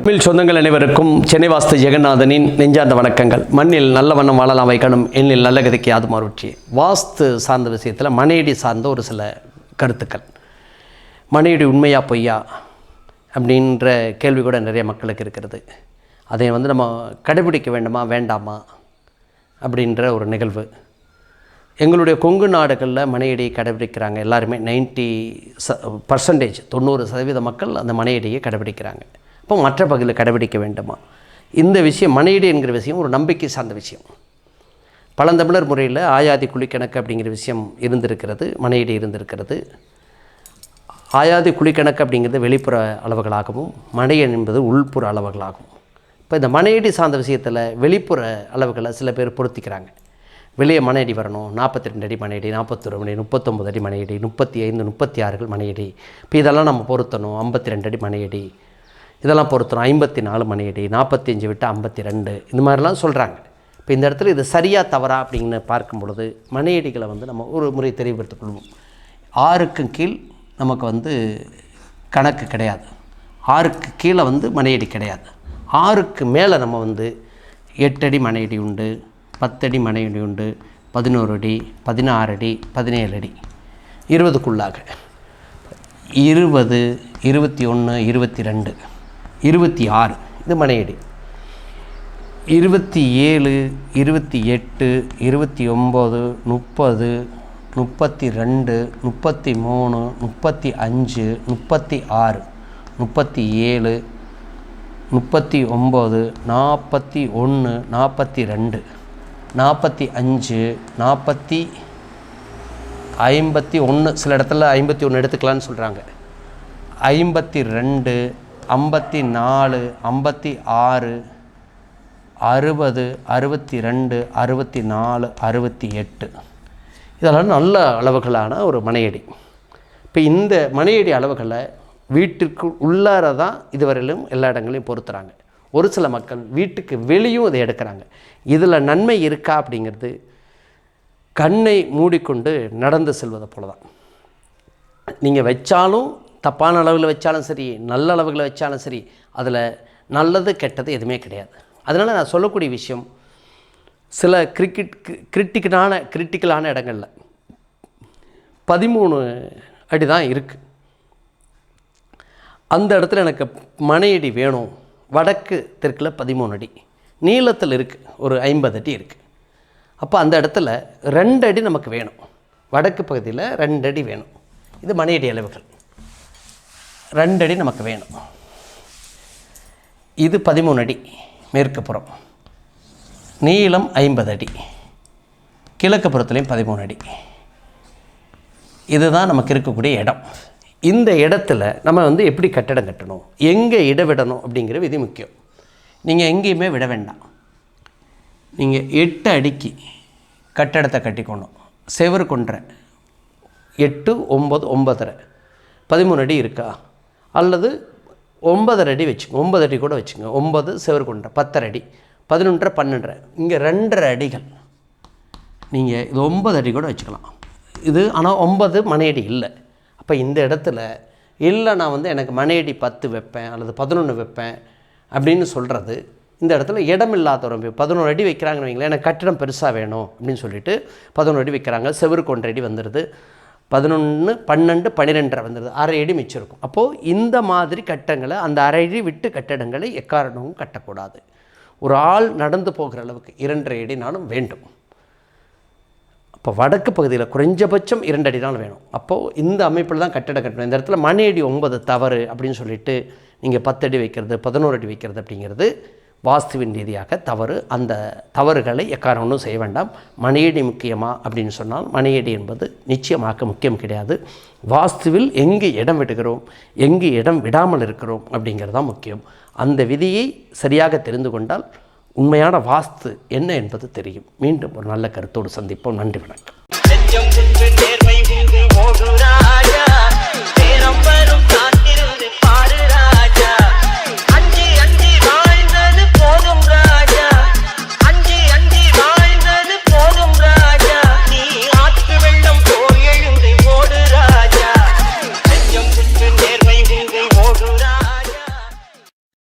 தமிழ் சொந்தங்கள் அனைவருக்கும் சென்னை வாஸ்து ஜெகநாதனின் நெஞ்சார்ந்த வணக்கங்கள். மண்ணில் நல்ல வண்ணம் வாழலாம் வைக்கணும். எண்ணில் நல்ல கதைக்கு யாது மாறுச்சி வாஸ்து சார்ந்த விஷயத்தில் மனையடி சார்ந்த ஒரு சில கருத்துக்கள். மனையடி உண்மையா பொய்யா அப்படின்ற கேள்வி கூட நிறைய மக்களுக்கு இருக்கிறது. அதை வந்து நம்ம கடைபிடிக்க வேண்டுமா வேண்டாமா அப்படின்ற ஒரு நிகழ்வு. எங்களுடைய கொங்கு நாடுகளில் மனையடியை கடைபிடிக்கிறாங்க. எல்லாருமே நைன்ட்டி ச பர்சன்டேஜ் தொண்ணூறு சதவீத மக்கள் அந்த மனையடியை கடைபிடிக்கிறாங்க. அப்போ மற்ற பகுதியில் கடைபிடிக்க வேண்டுமா? இந்த விஷயம் மனையீடு என்கிற விஷயம் ஒரு நம்பிக்கை சார்ந்த விஷயம். பழந்தமிழர் முறையில் ஆயாதி குழிக்கணக்கு அப்படிங்கிற விஷயம் இருந்திருக்கிறது மனையடி இருந்திருக்கிறது. ஆயாதி குழிக்கணக்கு அப்படிங்கிறது வெளிப்புற அளவுகளாகவும் மனையன் என்பது உள்புற அளவுகளாகும் இப்போ இந்த மனையடி சார்ந்த விஷயத்தில் வெளிப்புற அளவுகளை சில பேர் பொருத்திக்கிறாங்க. வெளியே மனையடி வரணும் நாற்பத்தி ரெண்டு அடி மனையடி நாற்பத்தொரு மணி முப்பத்தொம்பது அடி மனையடி முப்பத்தி ஐந்து முப்பத்தி ஆறுகள் மனையடி. இப்போ இதெல்லாம் நம்ம பொருத்தணும் ஐம்பத்தி ரெண்டு அடி மனையடி. இதெல்லாம் பொருத்தணும். ஐம்பத்தி நாலு மணியடி நாற்பத்தி அஞ்சு விட்டு ஐம்பத்தி ரெண்டு இந்த மாதிரிலாம் சொல்கிறாங்க இப்போ இந்த இடத்துல இது சரியாக தவறா அப்படின்னு பார்க்கும் பொழுது மணியடிகளை வந்து நம்ம ஒரு முறை தெளிவுபடுத்திக் கொள்வோம். ஆறுக்கும் கீழ் நமக்கு வந்து கணக்கு கிடையாது. ஆறுக்கு கீழே வந்து மனையடி கிடையாது. ஆறுக்கு மேலே நம்ம வந்து எட்டடி மனையடி உண்டு பத்தடி மனையடி உண்டு பதினோரு அடி பதினாறு அடி பதினேழு அடி. இருபதுக்குள்ளாக. இருபது இருபத்தி ஒன்று இருபத்தி ரெண்டு. இருபத்தி ஆறு. இது மனையடி. இருபத்தி ஏழு இருபத்தி எட்டு இருபத்தி ஒம்பது முப்பது முப்பத்தி ரெண்டு முப்பத்தி மூணு முப்பத்தி அஞ்சு முப்பத்தி ஆறு முப்பத்தி ஏழு முப்பத்தி ஒம்பது நாற்பத்தி ஒன்று நாற்பத்தி ரெண்டு நாற்பத்தி அஞ்சு நாற்பத்தி ஐம்பத்தி ஒன்று. சில இடத்துல ஐம்பத்தி ஒன்று எடுத்துக்கலான்னு சொல்கிறாங்க ஐம்பத்தி ரெண்டு ஐம்பத்தி நாலு ஐம்பத்தி ஆறு அறுபது அறுபத்தி ரெண்டு அறுபத்தி நாலு அறுபத்தி எட்டு. இதெல்லாம் நல்ல அளவுகளான ஒரு மனையடி. இப்போ இந்த மனையடி அளவுகளை வீட்டிற்கு உள்ளார தான் இதுவரையிலும் எல்லா இடங்களையும் பொறுத்துறாங்க ஒரு சில மக்கள் வீட்டுக்கு வெளியும் இதை எடுக்கிறாங்க. இதில் நன்மை இருக்கா அப்படிங்கிறது கண்ணை மூடிக்கொண்டு நடந்து செல்வதை போல தான் நீங்கள் வச்சாலும் தப்பான அளவில் வச்சாலும் சரி நல்ல அளவுகளை வச்சாலும் சரி அதில் நல்லது கெட்டது எதுவுமே கிடையாது. அதனால் நான் சொல்லக்கூடிய விஷயம் சில கிரிக்கெட் கிரிட்டிக்கலான கிரிட்டிக்கலான இடங்களில் பதிமூணு அடி தான் இருக்குது அந்த இடத்துல எனக்கு மனையடி வேணும். வடக்கு தெற்கில் பதிமூணு அடி நீளத்தில் இருக்குது ஒரு ஐம்பது அடி இருக்குது அப்போ அந்த இடத்துல ரெண்டு அடி நமக்கு வேணும். வடக்கு பகுதியில் ரெண்டு அடி வேணும். இது மனையடி அளவுகள். ரெண்டு அடி நமக்கு வேணும். இது பதிமூணு அடி மேற்கு புறம். நீளம் ஐம்பது அடி கிழக்கு புறத்துலேயும் பதிமூணு அடி இதுதான் நமக்கு இருக்கக்கூடிய இடம். இந்த இடத்துல நம்ம வந்து எப்படி கட்டடம் கட்டணும் எங்கே இட விடணும் அப்படிங்கிற விதி முக்கியம். நீங்கள் எங்கேயுமே விட வேண்டாம். நீங்கள் எட்டு அடிக்கு கட்டடத்தை கட்டிக்கணும். செவரு கொன்ற எட்டு ஒம்பது ஒம்பதரை பதிமூணு அடி இருக்கா? அல்லது ஒன்பதரை அடி வச்சுங்க ஒன்பது அடி கூட வச்சுங்க. ஒம்பது செவரு பத்தரை அடி பதினொன்றரை பன்னெண்டரை. இங்கே ரெண்டரை அடிகள். நீங்கள் இது ஒன்பது அடி கூட வச்சுக்கலாம். இது ஆனால் ஒன்பது மனையடி இல்லை. அப்போ இந்த இடத்துல இல்லை நான் வந்து எனக்கு மனையடி பத்து வைப்பேன் அல்லது பதினொன்று வைப்பேன் அப்படின்னு சொல்கிறது இந்த இடத்துல இடம் இல்லாதவங்க பதினோரு அடி வைக்கிறாங்கன்னு வைங்களேன் எனக்கு கட்டிடம் பெருசாக வேணும் அப்படின்னு சொல்லிட்டு பதினோரு அடி வைக்கிறாங்க செவருக்கு ஒன்றரை அடி வந்துடுது பதினொன்று பன்னெண்டு பன்னிரெண்டரை வந்துடுது அரை அடி மிச்சம் இருக்கும். அப்போது இந்த மாதிரி கட்டங்களை அந்த அரை அடி விட்டு கட்டடங்களை எக்காரணமும் கட்டக்கூடாது. ஒரு ஆள் நடந்து போகிற அளவுக்கு இரண்டரை அடினாலும் வேண்டும். அப்போ வடக்கு பகுதியில் குறைஞ்சபட்சம் இரண்டு அடி வேணும். அப்போது இந்த அமைப்பில் தான் கட்டடம் கட்டணும். இந்த இடத்துல மணி அடி ஒன்பது தவறு அப்படின்னு சொல்லிட்டு நீங்கள் பத்து அடி வைக்கிறது பதினோரு அடி வைக்கிறது அப்படிங்கிறது வாஸ்துவின் ரீதியாக தவறு அந்த தவறுகளை எக்காரணம் செய்ய வேண்டாம். மணியடி முக்கியமா அப்படின்னு சொன்னால் மணியடி என்பது நிச்சயமாக்க முக்கியம் கிடையாது. வாஸ்துவில் எங்கு இடம் விடுகிறோம் எங்கு இடம் விடாமல் இருக்கிறோம் அப்படிங்கிறது தான் முக்கியம். அந்த விதியை சரியாக தெரிந்து கொண்டால் உண்மையான வாஸ்து என்ன என்பது தெரியும். மீண்டும் ஒரு நல்ல கருத்தோடு சந்திப்போம். நன்றி வணக்கம்.